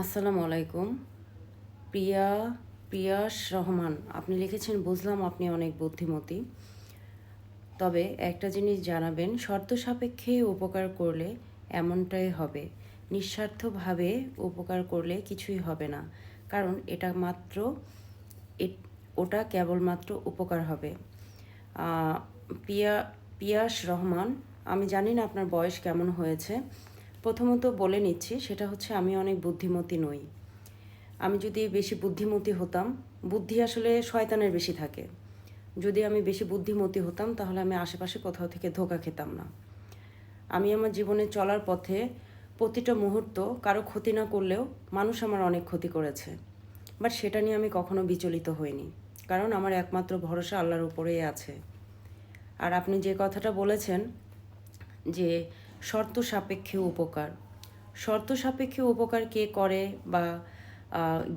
আসসালামু আলাইকুম। প্রিয়া প্রিয়াস রহমান, আপনি লিখেছেন, বুঝলাম আপনি অনেক বুদ্ধিমতী। তবে একটা জিনিস জানাবেন, শর্ত সাপেক্ষে উপকার করলে এমনটাই হবে। নিঃস্বার্থভাবে উপকার করলে কিছুই হবে না, কারণ এটা মাত্র ওটা কেবলমাত্র উপকার হবে। পিয়া পিয়াস রহমান, আমি জানি না আপনার বয়স কেমন হয়েছে। প্রথমত বলে নিচ্ছি, সেটা হচ্ছে আমি অনেক বুদ্ধিমতী নই। আমি যদি বেশি বুদ্ধিমতী হতাম, বুদ্ধি আসলে শয়তানের বেশি থাকে। যদি আমি বেশি বুদ্ধিমতী হতাম, তাহলে আমি আশেপাশে কোথাও থেকে ধোকা খেতাম না। আমি আমার জীবনে চলার পথে প্রতিটা মুহূর্ত কারও ক্ষতি না করলেও মানুষ আমার অনেক ক্ষতি করেছে। বাট সেটা নিয়ে আমি কখনো বিচলিত হইনি, কারণ আমার একমাত্র ভরসা আল্লাহর উপরেই আছে। আর আপনি যে কথাটা বলেছেন যে শর্ত সাপেক্ষে উপকার। শর্ত সাপেক্ষে উপকার কে করে বা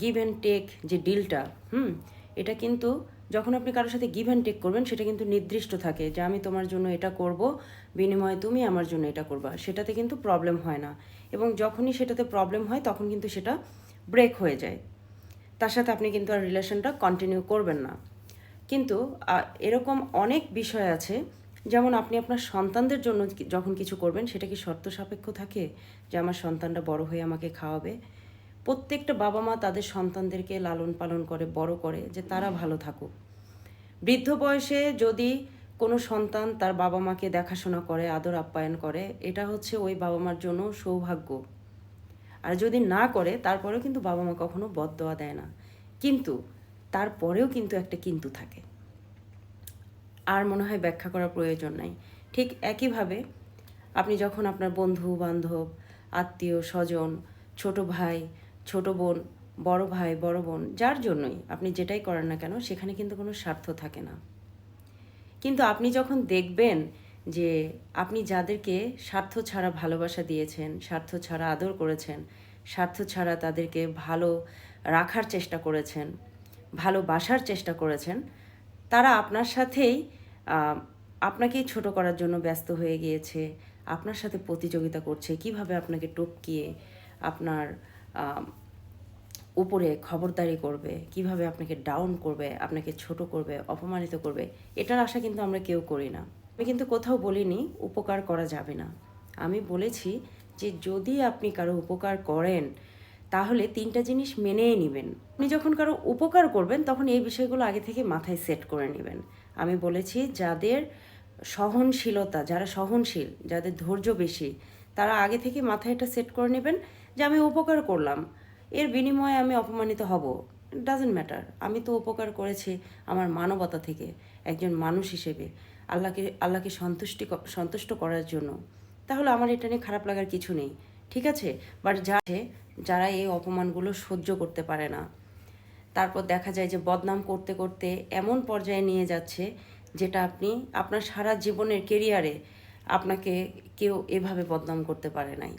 গিভ অ্যান্ড টেক যে ডিলটা হুম, এটা কিন্তু যখন আপনি কারোর সাথে গিভ অ্যান্ড টেক করবেন, সেটা কিন্তু নির্দিষ্ট থাকে যে আমি তোমার জন্য এটা করব, বিনিময়ে তুমি আমার জন্য এটা করবা। সেটাতে কিন্তু প্রবলেম হয় না। এবং যখনই সেটাতে প্রবলেম হয়, তখন কিন্তু সেটা ব্রেক হয়ে যায়। তার সাথে আপনি কিন্তু আর রিলেশনটা কন্টিনিউ করবেন না। কিন্তু এরকম অনেক বিষয় আছে যেমন আপনি আপনার সন্তানদের জন্য যখন কিছু করবেন সেটা কি শর্ত সাপেক্ষ থাকে যে আমার সন্তানটা বড় হয়ে আমাকে খাওয়াবে? প্রত্যেকটা বাবা মা তাদের সন্তানদেরকে লালন পালন করে বড় করে যে তারা ভালো থাকুক। বৃদ্ধ বয়সে যদি কোনো সন্তান তার বাবা মাকে দেখাশোনা করে আদর আপ্যায়ন করে এটা হচ্ছে ওই বাবা মার জন্য সৌভাগ্য। আর যদি না করে তারপরেও কিন্তু বাবা মা কখনো বদদোয়া দেয় না। কিন্তু তারপরেও কিন্তু একটা কিন্তু থাকে। আর মনে হয় ব্যাখ্যা করার প্রয়োজন নাই। ঠিক একইভাবে আপনি যখন আপনার বন্ধু, বান্ধব, আত্মীয়, স্বজন, ছোট ভাই, ছোট বোন, বড় ভাই, বড় বোন, যার জন্যই আপনি যেটাই করেন না কেন, সেখানে কিন্তু কোনো স্বার্থ থাকে না। কিন্তু আপনি যখন দেখবেন যে আপনি যাদেরকে স্বার্থ ছাড়া ভালোবাসা দিয়েছেন, স্বার্থ ছাড়া আদর করেছেন, স্বার্থ ছাড়া তাদেরকে ভালো রাখার চেষ্টা করেছেন ভালোবাসার চেষ্টা করেছেন, তারা আপনার সাথেই আপনাকেই ছোট করার জন্য ব্যস্ত হয়ে গিয়েছে, আপনার সাথে প্রতিযোগিতা করছে, কীভাবে আপনাকে টপকিয়ে আপনার উপরে খবরদারি করবে, কীভাবে আপনাকে ডাউন করবে, আপনাকে ছোট করবে, অপমানিত করবে, এটার আশা কিন্তু আমরা কেউ করি না। আমি কিন্তু কোথাও বলিনি উপকার করা যাবে না। আমি বলেছি যে যদি আপনি কারও উপকার করেন, তাহলে তিনটা জিনিস মেনেই নেবেন। আপনি যখন কারও উপকার করবেন, তখন এই বিষয়গুলো আগে থেকে মাথায় সেট করে নেবেন। আমি বলেছি যাদের সহনশীলতা, যারা সহনশীল, যাদের ধৈর্য বেশি, তারা আগে থেকে মাথায় এটা সেট করে নেবেন যে আমি উপকার করলাম। এর বিনিময়ে আমি অপমানিত হব। ডাজেন্ট ম্যাটার আমি তো উপকার করেছি আমার মানবতা থেকে, একজন মানুষ হিসেবে, আল্লাহকে আল্লাহকে সন্তুষ্টি সন্তুষ্ট করার জন্য। তাহলে আমার এটা নিয়ে খারাপ লাগার কিছু নেই। ঠিক আছে? বাট যা যারা এই অপমানগুলো সহ্য করতে পারে না। তারপর দেখা যায় যে বদনাম করতে করতে এমন পর্যায়ে নিয়ে যাচ্ছে যেটা আপনি আপনার সারা জীবনের কেরিয়ারে আপনাকে কেউ এভাবে বদনাম করতে পারে নাই।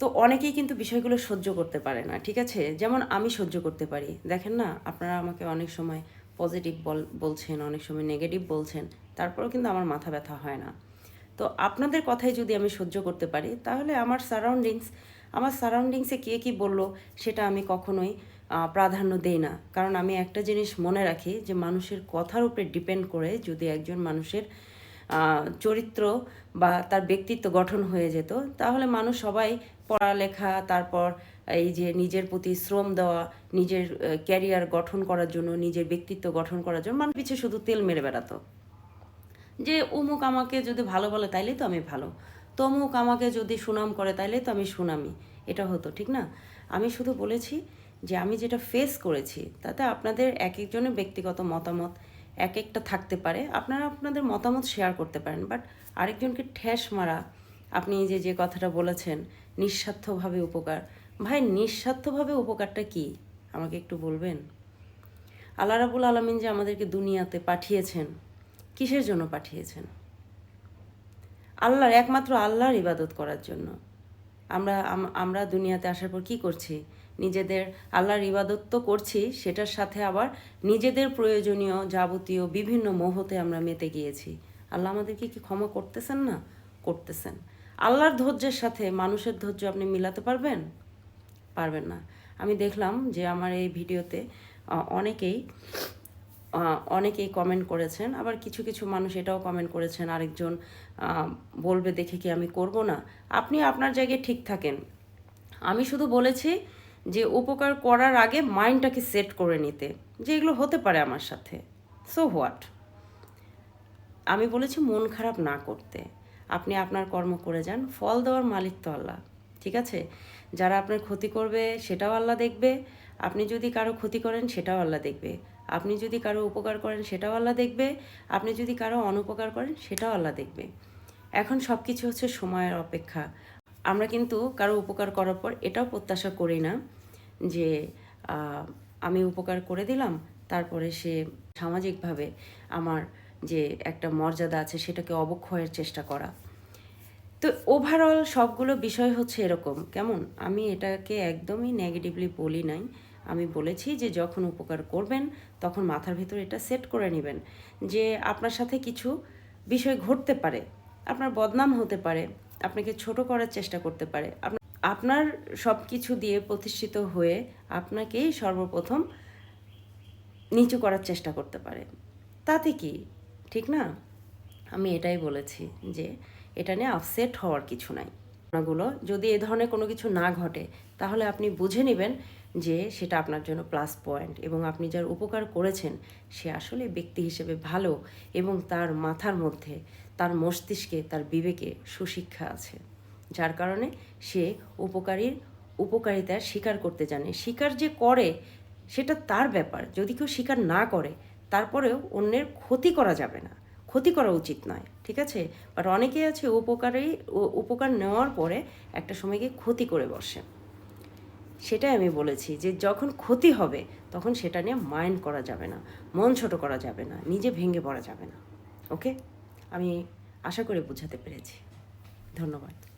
তো অনেকেই কিন্তু বিষয়গুলো সহ্য করতে পারে না, ঠিক আছে? যেমন আমি সহ্য করতে পারি। দেখেন না, আপনারা আমাকে অনেক সময় পজিটিভ বল, বলছেন, অনেক সময় নেগেটিভ বলছেন, তারপরেও কিন্তু আমার মাথা ব্যথা হয় না। তো আপনাদের কথাই যদি আমি সহ্য করতে পারি, তাহলে আমার সারাউন্ডিংস আমার সারাউন্ডিংসে কে কী বলল, সেটা আমি কখনোই প্রাধান্য দেই না। কারণ আমি একটা জিনিস মনে রাখি যে মানুষের কথার উপরে ডিপেন্ড করে যদি একজন মানুষের চরিত্র বা তার ব্যক্তিত্ব গঠন হয়ে যেত, তাহলে মানুষ সবাই পড়ালেখা, তারপর এই যে নিজের প্রতি শ্রম দেওয়া, নিজের ক্যারিয়ার গঠন করার জন্য, নিজের ব্যক্তিত্ব গঠন করার জন্য মানুষ পিছিয়ে শুধু তেল মেরে বেড়াতো। যে অমুক আমাকে যদি ভালো বলে তাইলেই তো আমি ভালো, তমুক আমাকে যদি সুনাম করে তাইলে তো আমি সুনামি, এটা হতো, ঠিক না? আমি শুধু বলেছি যে আমি যেটা ফেস করেছি, তাতে আপনাদের এক একজনের ব্যক্তিগত মতামত এক একটা থাকতে পারে। আপনারা আপনাদের মতামত শেয়ার করতে পারেন বাট আরেকজনকে ঠেস মারা, আপনি যে যে কথাটা বলেছেন, নিঃস্বার্থভাবে উপকার। ভাই, নিঃস্বার্থভাবে উপকারটা কি? আমাকে একটু বলবেন? আল্লাহ রাবুল আলমিন যে আমাদেরকে দুনিয়াতে পাঠিয়েছেন, কিসের জন্য পাঠিয়েছেন? আল্লাহর, একমাত্র আল্লাহর ইবাদত করার জন্য। আমরা আমরা দুনিয়াতে আসার পর কি করছি? নিজেদের আল্লাহর ইবাদত তো করছি, সেটার সাথে আবার নিজেদের প্রয়োজনীয় যাবতীয় বিভিন্ন মোহতে আমরা মেতে গিয়েছি। আল্লাহ আমাদেরকে কি ক্ষমা করতেছেন না? করতেছেন। আল্লাহর ধৈর্যের সাথে মানুষের ধৈর্য আপনি মিলাতে পারবেন? পারবেন না। আমি দেখলাম যে আমার এই ভিডিওতে অনেকেই অনেকেই কমেন্ট করেছেন, আবার কিছু কিছু মানুষ এটাও কমেন্ট করেছেন, আরেকজন বলবে দেখে কি আমি করব না? আপনি আপনার জায়গায় ঠিক থাকেন। আমি শুধু বলেছি যে উপকার করার আগে মাইন্ডটাকে সেট করে নিতে, যে এগুলো হতে পারে আমার সাথে। সো হোয়াট আমি বলেছি মন খারাপ না করতে। আপনি আপনার কর্ম করে যান, ফল দেওয়ার মালিক তো আল্লাহ, ঠিক আছে? যারা আপনার ক্ষতি করবে, সেটাও আল্লাহ দেখবে। আপনি যদি কারও ক্ষতি করেন, সেটাও আল্লাহ দেখবে। আপনি যদি কারও উপকার করেন, সেটাও আল্লাহ দেখবে। আপনি যদি কারও অনুপকার করেন, সেটাও আল্লাহ দেখবে। এখন সব কিছু হচ্ছে সময়ের অপেক্ষা। আমরা কিন্তু কারও উপকার করার পর এটাও প্রত্যাশা করি না যে আমি উপকার করে দিলাম, তারপরে সে সামাজিকভাবে আমার যে একটা মর্যাদা আছে সেটাকে অবক্ষয়ের চেষ্টা করা। তো ওভারঅল সবগুলো বিষয় হচ্ছে এরকম, কেমন? আমি এটাকে একদমই নেগেটিভলি বলি নাই। আমি বলেছি যে, যখন উপকার করবেন, তখন মাথার ভিতর এটা সেট করে নেবেন যে, আপনার সাথে কিছু বিষয় ঘটতে পারে, আপনার বদনাম হতে পারে আপনাকে ছোট করার চেষ্টা করতে পারে। আপনার সব কিছু দিয়ে প্রতিষ্ঠিত হয়ে আপনাকেই সর্বপ্রথম নিচু করার চেষ্টা করতে পারে। তাতে কি? ঠিক না? আমি এটাই বলেছি যে, এটা নিয়ে আপসেট হওয়ার কিছু নাই। ঘটনাগুলো যদি এ ধরনের কোনো কিছু না ঘটে, তাহলে আপনি বুঝে নেবেন যে সেটা আপনার জন্য প্লাস পয়েন্ট এবং আপনি যার উপকার করেছেন, সে আসলে ব্যক্তি হিসেবে ভালো এবং তার মাথার মধ্যে, তার মস্তিষ্কে, তার বিবেকে সুশিক্ষা আছে। যার কারণে সে উপকারীর উপকারিতা স্বীকার করতে জানে। স্বীকার যে করে, সেটা তার ব্যাপার। যদি কেউ স্বীকার না করে, তারপরেও অন্যের ক্ষতি করা যাবে না। ক্ষতি করা উচিত নয়, ঠিক আছে? বাট অনেকে আছে উপকারী উপকার নেওয়ার পরে একটা সময় গিয়ে ক্ষতি করে বসে। সেটাই আমি বলেছি যে যখন ক্ষতি হবে, তখন সেটা নিয়ে মাইন্ড করা যাবে না, মন ছোট করা যাবে না, নিজে ভেঙে পড়া যাবে না। ওকে আমি আশা করে বোঝাতে পেরেছি। ধন্যবাদ।